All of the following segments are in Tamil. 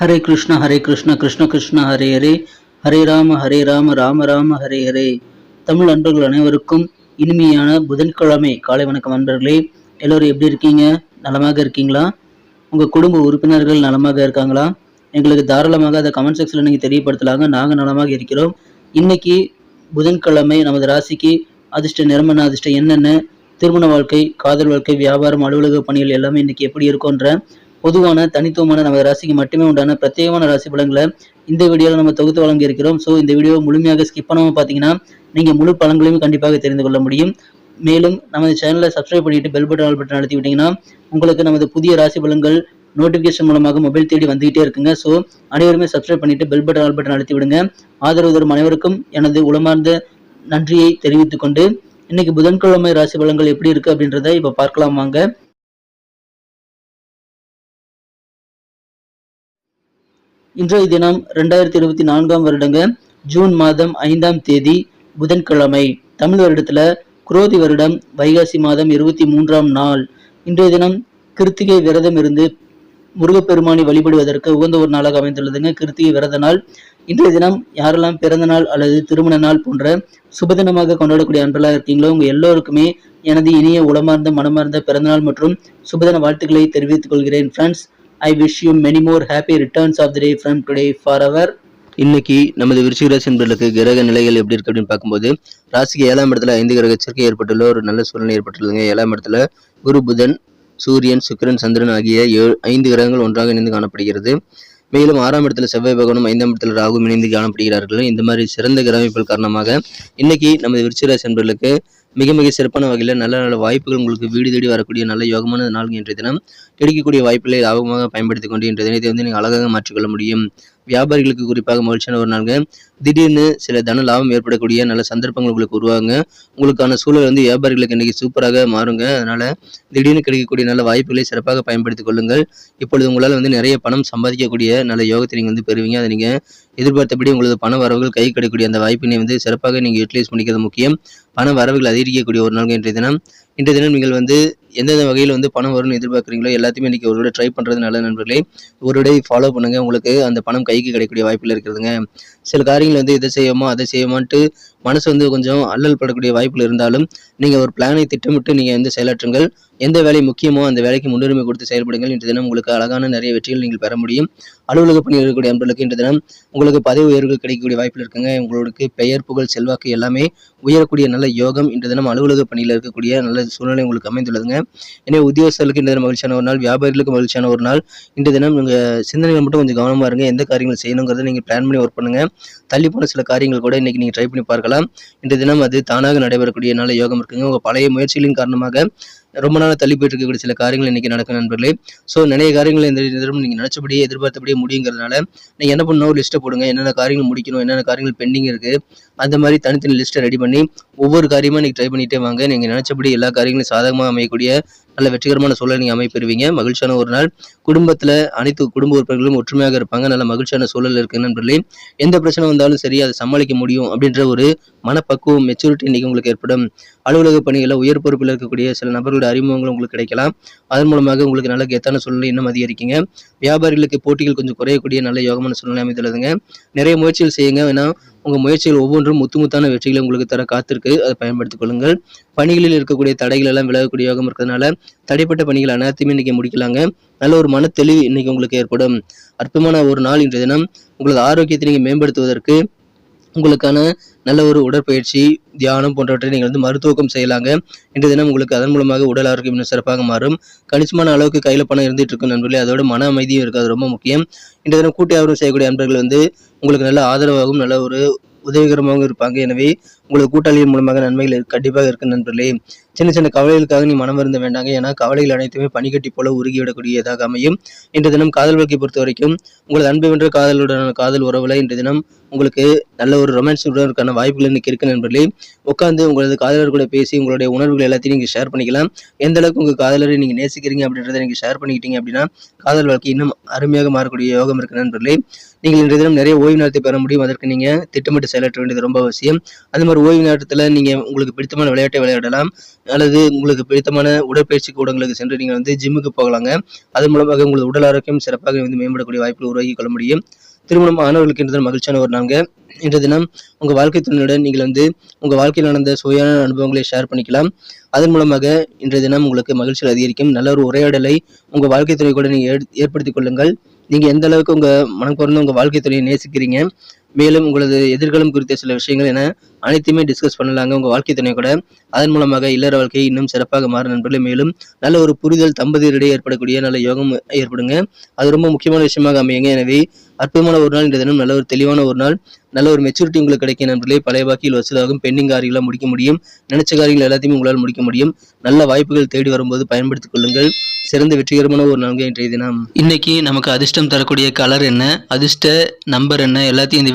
ஹரே கிருஷ்ண ஹரே கிருஷ்ண கிருஷ்ண கிருஷ்ண ஹரே ஹரே. ஹரே ராம ஹரே ராம ராம ராம ஹரே ஹரே. தமிழ் அன்பர்கள் அனைவருக்கும் இனிமையான புதன்கிழமை. காலை வணக்கம் அன்பர்களே எல்லோரும் எப்படி இருக்கீங்க? நலமாக இருக்கீங்களா? உங்கள் குடும்ப உறுப்பினர்கள் நலமாக இருக்காங்களா? எங்களுக்கு தாராளமாக அதை கமெண்ட் செக்ஷனில் நீங்கள் தெரியப்படுத்தலாங்க. நாங்கள் நலமாக இருக்கிறோம். இன்னைக்கு புதன்கிழமை நமது ராசிக்கு அதிர்ஷ்ட நிறமன அதிர்ஷ்டம் என்னென்ன? திருமண வாழ்க்கை காதல் வாழ்க்கை வியாபாரம் அலுவலக பணிகள் எல்லாமே இன்னைக்கு எப்படி இருக்கும்ன்ற பொதுவான தனித்துவமான நமது ராசிக்கு மட்டுமே உண்டான பிரத்யேகமான ராசி பலன்களை இந்த வீடியோவில் நம்ம தொகுத்து வழங்கி இருக்கிறோம் ஸோ இந்த வீடியோவை முழுமையாக ஸ்கிப் பண்ணாமல் பார்த்தீங்கன்னா நீங்கள் முழு பலன்களையும் கண்டிப்பாக தெரிந்து கொள்ள முடியும். மேலும் நமது சேனலை சப்ஸ்கிரைப் பண்ணிட்டு பெல் பட்டன் ஆல் பட்டன் அழுத்தி விட்டீங்கன்னா உங்களுக்கு நமது புதிய ராசி பலன்கள் நோட்டிஃபிகேஷன் மூலமாக மொபைல் தேடி வந்துகிட்டே இருக்குங்க. ஸோ அனைவருமே சப்ஸ்கிரைப் பண்ணிட்டு பெல் பட்டன் ஆல் பட்டன் அழுத்தி விடுங்க. ஆதரவு தரும் அனைவருக்கும் எனது உளமார்ந்த நன்றியை தெரிவித்துக் கொண்டு இன்னைக்கு புதன்கிழமை ராசி பலன்கள் எப்படி இருக்கு அப்படின்றத இப்போ பார்க்கலாம் வாங்க. இன்றைய தினம் ரெண்டாயிரத்தி இருபத்தி நான்காம் வருடங்க ஜூன் மாதம் ஐந்தாம் தேதி புதன்கிழமை. தமிழ் வருடத்துல குரோதி வருடம் வைகாசி மாதம் இருபத்தி மூன்றாம் நாள். இன்றைய தினம் கிருத்திகை விரதம் இருந்து முருகப்பெருமானை வழிபடுவதற்கு உகந்த ஒரு நாளாக அமைந்துள்ளதுங்க கிருத்திகை விரத நாள். இன்றைய தினம் யாரெல்லாம் பிறந்த நாள் அல்லது திருமண நாள் போன்ற சுபதினமாக கொண்டாடக்கூடிய அன்பெல்லாம் இருக்கீங்களோ உங்க எல்லோருக்குமே எனது இனிய உளமார்ந்த மனமார்ந்த பிறந்தநாள் மற்றும் சுபதின வாழ்த்துக்களை தெரிவித்துக் கொள்கிறேன் friends I wish you many more happy returns of the day from today for our இன்னைக்கு நமது விருச்சிகராசி என்பர்களுக்கு கிரக நிலைகள் எப்படி இருக்கு அப்படின்னு பார்க்கும்போது ராசிக்கு ஏழாம் இடத்துல ஐந்து கிரக சேர்க்கை ஏற்பட்டுள்ள ஒரு நல்ல சூழ்நிலை ஏற்பட்டுள்ளதுங்க. ஏழாம் இடத்துல குரு புதன் சூரியன் சுக்கிரன் சந்திரன் ஆகிய ஏழு ஐந்து கிரகங்கள் ஒன்றாக இணைந்து காணப்படுகிறது. மேலும் ஆறாம் இடத்துல செவ்வாய் பகவானும் ஐந்தாம் இடத்துல ராகுவும் இணைந்து காணப்படுகிறார்கள். இந்த மாதிரி சிறந்த கிரகமைப்புகள் காரணமாக இன்னைக்கு நமது விருச்சிகராசி என்பர்களுக்கு மிக மிக சிறப்பான வகையில் நல்ல நல்ல வாய்ப்புகள் உங்களுக்கு வீடு தேடி வரக்கூடிய நல்ல யோகமான நாள் இன்றைய தினம். கிடைக்கக்கூடிய வாய்ப்புகளை லாபமாக பயன்படுத்திக் கொண்டு இன்றைய தினத்தை வந்து நீங்கள் அழகாக மாற்றிக்கொள்ள முடியும். வியாபாரிகளுக்கு குறிப்பாக மகிழ்ச்சியான ஒரு நாள்கள் திடீர்னு சில தன லாபம் ஏற்படக்கூடிய நல்ல சந்தர்ப்பங்கள் உங்களுக்கு உருவாங்க உங்களுக்கான சூழல் வந்து வியாபாரிகளுக்கு இன்னைக்கு சூப்பராக மாறுங்க. அதனால திடீர்னு கிடைக்கக்கூடிய நல்ல வாய்ப்புகளை சிறப்பாக பயன்படுத்திக் கொள்ளுங்கள். இப்பொழுது உங்களால் வந்து நிறைய பணம் சம்பாதிக்கக்கூடிய நல்ல யோகத்தை நீங்கள் வந்து பெறுவீங்க. அதை நீங்கள் எதிர்பார்த்தபடி உங்களது பண வரவுகள் கை கிடைக்கக்கூடிய அந்த வாய்ப்பினை வந்து சிறப்பாக நீங்கள் யூட்டிலைஸ் பண்ணிக்கிறது முக்கியம். பண வரவுகள் அதிகரிக்கக்கூடிய ஒரு நாள் இன்றைய தினம். இன்றைய தினம் நீங்கள் வந்து எந்தெந்த வகையில் வந்து பணம் வரும்னு எதிர்பார்க்குறீங்களோ எல்லாத்தையுமே இன்றைக்கி ஒரு விட ட்ரை பண்ணுறது நல்ல நண்பர்களே. ஒரு விட ஃபாலோ பண்ணுங்கள் உங்களுக்கு அந்த பணம் கைக்கு கிடைக்கக்கூடிய வாய்ப்பில் இருக்கிறதுங்க சில காரியங்கள் வந்து இதை செய்வோமா அதை செய்வோமான்ட்டு மனசு வந்து கொஞ்சம் அல்லல் படக்கூடிய வாய்ப்பில் இருந்தாலும் நீங்கள் ஒரு பிளானை திட்டமிட்டு நீங்கள் வந்து செயலாற்றுங்கள். எந்த வேலை முக்கியமோ அந்த வேலைக்கு முன்னுரிமை கொடுத்து செயல்படுங்கள். இன்று தினம் உங்களுக்கு அழகான நிறைய வெற்றிகள் நீங்கள் பெற முடியும். அலுவலக பணியில் இருக்கக்கூடிய அன்பர்களுக்கு இன்று தினம் உங்களுக்கு பதவி உயர்வுகள் கிடைக்கக்கூடிய வாய்ப்பில் இருக்குங்க. உங்களுக்கு பெயர் புகழ் செல்வாக்கு எல்லாமே உயரக்கூடிய நல்ல யோகம் இன்று தினம் அலுவலக பணியில் இருக்கக்கூடிய நல்ல சூழ்நிலை உங்களுக்கு அமைந்துள்ளதுங்க. எனவே உத்தியோகஸ்தர்களுக்கு இன்று தினம் மகிழ்ச்சியான ஒரு நாள் வியாபாரிகளுக்கு மகிழ்ச்சியான ஒரு நாள். இன்று தினம் உங்கள் சிந்தனைகள் மட்டும் கொஞ்சம் கவனமாக இருங்க. எந்த காரியங்கள் செய்யணுங்கிறத நீங்கள் பிளான் பண்ணி ஒர்க் பண்ணுங்கள் தள்ளி போன சில காரியங்கள் கூட இன்றைக்கி நீங்கள் ட்ரை பண்ணி பார்க்கலாம். இன்று தினம் அது தானாக நடைபெறக்கூடிய நல்ல யோகம் இருக்குங்க. உங்கள் பழைய முயற்சிகளின் காரணமாக ரொம்ப நாள் தள்ளி போயிட்டு இருக்கக்கூடிய சில காரியங்கள் இன்னைக்கு நடக்கும் நண்பர்களே. ஸோ நிறைய காரியங்கள் இந்த தினம் நீங்கள் நினச்சபடியே எதிர்பார்த்தபடியே முடியுங்கிறதுனால நீங்கள் என்ன பண்ணணும் லிஸ்ட்டை போடுங்க. என்னென்ன காரியங்கள் முடிக்கணும் என்னென்ன காரியங்கள் பெண்டிங் இருக்குது அந்த மாதிரி தனித்தனி லிஸ்ட்டை ரெடி பண்ணி ஒவ்வொரு காரியமாக நீங்கள் ட்ரை பண்ணிகிட்டே வாங்க. நீங்கள் நினச்சபடி எல்லா காரியங்களும் சாதகமாக அமையக்கூடிய நல்ல வெற்றிகரமான சூழலை நீங்கள் அமைப்பெறுவீங்க. மகிழ்ச்சியான ஒரு நாள். குடும்பத்தில் அனைத்து குடும்ப உறுப்பினர்களும் ஒற்றுமையாக இருப்பாங்க. நல்ல மகிழ்ச்சியான சூழல் இருக்கு நண்பர்களே. எந்த பிரச்சனை வந்தாலும் சரி அதை சமாளிக்க முடியும் அப்படின்ற ஒரு மனப்பக்குவம் மெச்சூரிட்டி இன்னைக்கு உங்களுக்கு ஏற்படும். அலுவலக பணிகளில் உயர் பொறுப்பில் இருக்கக்கூடிய சில நபர்களுடைய அறிமுகங்கள் உங்களுக்கு கிடைக்கலாம். அதன் மூலமாக உங்களுக்கு நல்ல கெத்தான சூழ்நிலை இன்னும் அதிகரிக்குங்க. வியாபாரிகளுக்கு போட்டிகள் கொஞ்சம் குறையக்கூடிய நல்ல யோகமான சூழ்நிலை அமைந்துள்ளதுங்க. நிறைய முயற்சிகள் செய்யுங்க. ஏன்னா உங்கள் முயற்சிகள் ஒவ்வொன்றும் முத்து முத்தான வெற்றிகளை உங்களுக்கு தர காத்திருக்கு. அதை பயன்படுத்திக் கொள்ளுங்கள். பணிகளில் இருக்கக்கூடிய தடைகள் எல்லாம் விலகக்கூடிய யோகம் இருக்கிறதுனால தடைப்பட்ட பணிகள் அனைத்தையுமே இன்னைக்கு முடிக்கலாங்க. நல்ல ஒரு மன தெளிவு இன்னைக்கு உங்களுக்கு ஏற்படும். அற்புதமான ஒரு நாள் இன்றைய தினம். உங்களது ஆரோக்கியத்தை நீங்கள் மேம்படுத்துவதற்கு உங்களுக்கான நல்ல ஒரு உடற்பயிற்சி தியானம் போன்றவற்றை நீங்கள் வந்து மருத்துவக்கம் செய்யலாங்க. இன்று தினம் உங்களுக்கு அதன் மூலமாக உடல் ஆரோக்கியம் இன்னும் சிறப்பாக மாறும். கணிசமான அளவுக்கு கையில் பணம் இருந்துட்டு இருக்கும் நண்பர்களே. அதோட மன அமைதியும் இருக்காது ரொம்ப முக்கியம். இன்று தினம் கூட்டு வியாபாரம் செய்யக்கூடிய நண்பர்கள் வந்து உங்களுக்கு நல்ல ஆதரவாகவும் நல்ல ஒரு உதவிகரமாகவும் இருப்பாங்க. எனவே உங்களுக்கு கூட்டாளியின் மூலமாக நன்மைகள் கண்டிப்பாக இருக்கு நண்பர்களே. சின்ன சின்ன கவலைகளுக்காக நீ மனம் வருந்த வேண்டாங்க. ஏன்னா கவலைகள் அனைத்துமே பனிக்கட்டி போல உருகிவிடக்கூடியதாக அமையும். இன்று தினம் காதல் வாழ்க்கை பொறுத்த வரைக்கும் உங்களது அன்பு வென்ற காதலுடனான காதல் உறவுல இன்று தினம் உங்களுக்கு நல்ல ஒரு ரொமான்ஸ் உடனுக்கான வாய்ப்புகள் இன்னைக்கு இருக்கு நண்பர்களே உட்காந்து உங்களது காதலர் கூட பேசி உங்களுடைய உணர்வுகள் எல்லாத்தையும் நீங்கள் ஷேர் பண்ணிக்கலாம். எந்த அளவுக்கு உங்கள் காதலரை நீங்கள் நேசிக்கிறீங்க அப்படின்றத நீங்கள் ஷேர் பண்ணிக்கிட்டீங்க அப்படின்னா காதல் வாழ்க்கை இன்னும் அருமையாக மாறக்கூடிய யோகம் இருக்கு நண்பர்களே நீங்கள் இன்றைய தினம் நிறைய ஓய்வு நேரத்தை பெற முடியும். அதற்கு நீங்கள் திட்டமிட்டு செயலாற்ற வேண்டியது ரொம்ப அவசியம். அந்த மாதிரி ஓய்வு நேரத்தில் நீங்கள் உங்களுக்கு பிடித்தமான விளையாட்டை விளையாடலாம். அல்லது உங்களுக்கு பிடித்தமான உடற்பயிற்சி கூடங்களுக்கு சென்று நீங்கள் வந்து ஜிம்முக்கு போகலாங்க. அதன் மூலமாக உங்களது உடல் ஆரோக்கியம் சிறப்பாக வந்து மேம்படக்கூடிய வாய்ப்புகள் உருவாக்கி கொள்ள முடியும். திருமணம் ஆனவர்களுக்கு இன்றைய மகிழ்ச்சியான ஒரு நாங்க இன்றைய தினம் உங்கள் வாழ்க்கை துணையுடன் நீங்கள் வந்து உங்கள் வாழ்க்கையில் நடந்த சுவையான அனுபவங்களை ஷேர் பண்ணிக்கலாம். அதன் மூலமாக இன்றைய தினம் உங்களுக்கு மகிழ்ச்சிகள் அதிகரிக்கும். நல்ல ஒரு உரையாடலை உங்கள் வாழ்க்கை துணை கூட நீங்கள் ஏற்படுத்திக் கொள்ளுங்கள். நீங்கள் எந்த அளவுக்கு உங்கள் மனம் குறைந்து உங்கள் வாழ்க்கை துணையை நேசிக்கிறீங்க மேலும் உங்களது எதிர்காலம் குறித்த சில விஷயங்கள் என அனைத்துமே டிஸ்கஸ் பண்ணலாங்க. உங்கள் வாழ்க்கை துணை கூட. அதன் மூலமாக இல்லற வாழ்க்கையை இன்னும் சிறப்பாக மாறும் நண்பர்களே மேலும் நல்ல ஒரு புரிதல் தம்பதியரிடையே ஏற்படக்கூடிய நல்ல யோகம் ஏற்படுங்க. அது ரொம்ப முக்கியமான விஷயமாக அமையுங்க. எனவே அற்புதமான ஒரு நாள் இந்த தினம் நல்ல ஒரு தெளிவான ஒரு நாள் நல்ல ஒரு மெச்சூரிட்டி உங்களுக்கு கிடைக்கும் நண்பர்களே. பழைய பாக்கியில் வசூலாகும். பெண்டிங் காரியங்களை முடிக்க முடியும். நினைச்ச காரியங்கள் எல்லாத்தையுமே உங்களால் முடிக்க முடியும். நல்ல வாய்ப்புகள் தேடி வரும்போது பயன்படுத்திக் கொள்ளுங்கள். சிறந்த வெற்றிகரமான ஒரு நாள் இன்றைய தினம். இன்னைக்கு நமக்கு அதிர்ஷ்டம் தரக்கூடிய கலர் என்ன? அதிர்ஷ்ட நம்பர் என்ன? எல்லாத்தையும் இந்த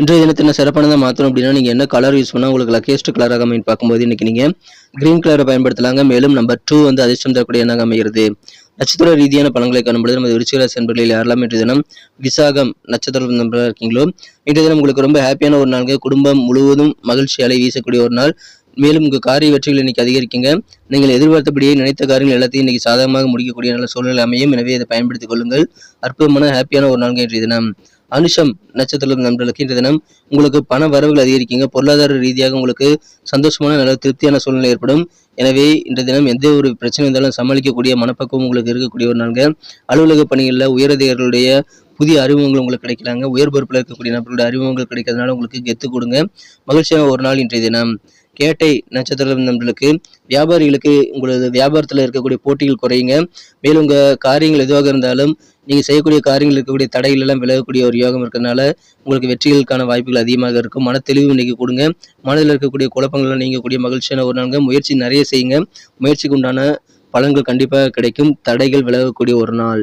இன்றைய தினத்தில் என்ன சிறப்பானதாக மாற்றணும் அப்படின்னா நீங்கள் என்ன கலர் யூஸ் பண்ணால் உங்களுக்கு லக்கேஸ்ட் கலராக அமைன்னு பார்க்கும்போது இன்னைக்கு நீங்கள் கிரீன் கலரை பயன்படுத்தலாங்க. மேலும் நம்பர் டூ வந்து அதிர்ஷ்டம் தரக்கூடிய எண்ணாக அமைகிறது. நட்சத்திர ரீதியான பலன்களை காணும்பொழுது நமது விருச்சிகராசி என்பர்களில் யாரெல்லாம் இன்றைய தினம் விசாகம் நட்சத்திர நண்பராக இருக்கீங்களோ இன்றைய தினம் உங்களுக்கு ரொம்ப ஹாப்பியான ஒரு நாளுங்க குடும்பம் முழுவதும் மகிழ்ச்சி அலை வீசக்கூடிய ஒரு நாள். மேலும் உங்கள் காரிய வெற்றிகள் இன்னைக்கு அதிகரிக்குங்க. நீங்கள் எதிர்பார்த்தபடியே நினைத்த காரியங்கள் எல்லாத்தையும் இன்னைக்கு சாதகமாக முடிக்கக்கூடிய நல்ல சூழ்நிலை அமையும். எனவே இதை பயன்படுத்திக் கொள்ளுங்கள். அற்புதமான ஹாப்பியான ஒரு நாள்கள் இன்றைய தினம். அனுஷம் நட்சத்திரம் நண்பர்களுக்கு இன்றைய தினம் உங்களுக்கு பண வரவுகள் அதிகரிக்குங்க. பொருளாதார ரீதியாக உங்களுக்கு சந்தோஷமான நல்ல திருப்தியான சூழ்நிலை ஏற்படும். எனவே இன்றைய தினம் எந்த ஒரு பிரச்சனை இருந்தாலும் சமாளிக்கக்கூடிய மனப்பக்குவம் உங்களுக்கு இருக்கக்கூடிய ஒரு நாள்ங்க. அலுவலக பணிகளில் உயரதிகாரிகளுடைய புதிய அறிமுகங்கள் உங்களுக்கு கிடைக்கலாங்க. உயர் பொறுப்பில் இருக்கக்கூடிய நபர்களுடைய அறிமுகங்கள் கிடைக்கிறதுனால உங்களுக்கு கெத்து கொடுங்க. மகிழ்ச்சியான ஒரு நாள் இன்றைய தினம். கேட்டை நட்சத்திரம் நண்பர்களுக்கு வியாபாரிகளுக்கு உங்களது வியாபாரத்தில் இருக்கக்கூடிய போட்டிகள் குறையுங்க. மேலும் உங்கள் காரியங்கள் எதுவாக இருந்தாலும் நீங்கள் செய்யக்கூடிய காரியங்கள் இருக்கக்கூடிய தடைகள் எல்லாம் விலகக்கூடிய ஒரு யோகம் இருக்கிறதுனால உங்களுக்கு வெற்றிகளுக்கான வாய்ப்புகள் அதிகமாக இருக்கும். மன தெளிவு இன்னைக்கு கொடுங்க. மனதில் இருக்கக்கூடிய குழப்பங்கள்லாம் நீங்கக்கூடிய மகிழ்ச்சியான ஒரு நாளுங்க. முயற்சி நிறைய செய்யுங்க. முயற்சிக்கு உண்டான பலன்கள் கண்டிப்பாக கிடைக்கும். தடைகள் விலகக்கூடிய ஒரு நாள்.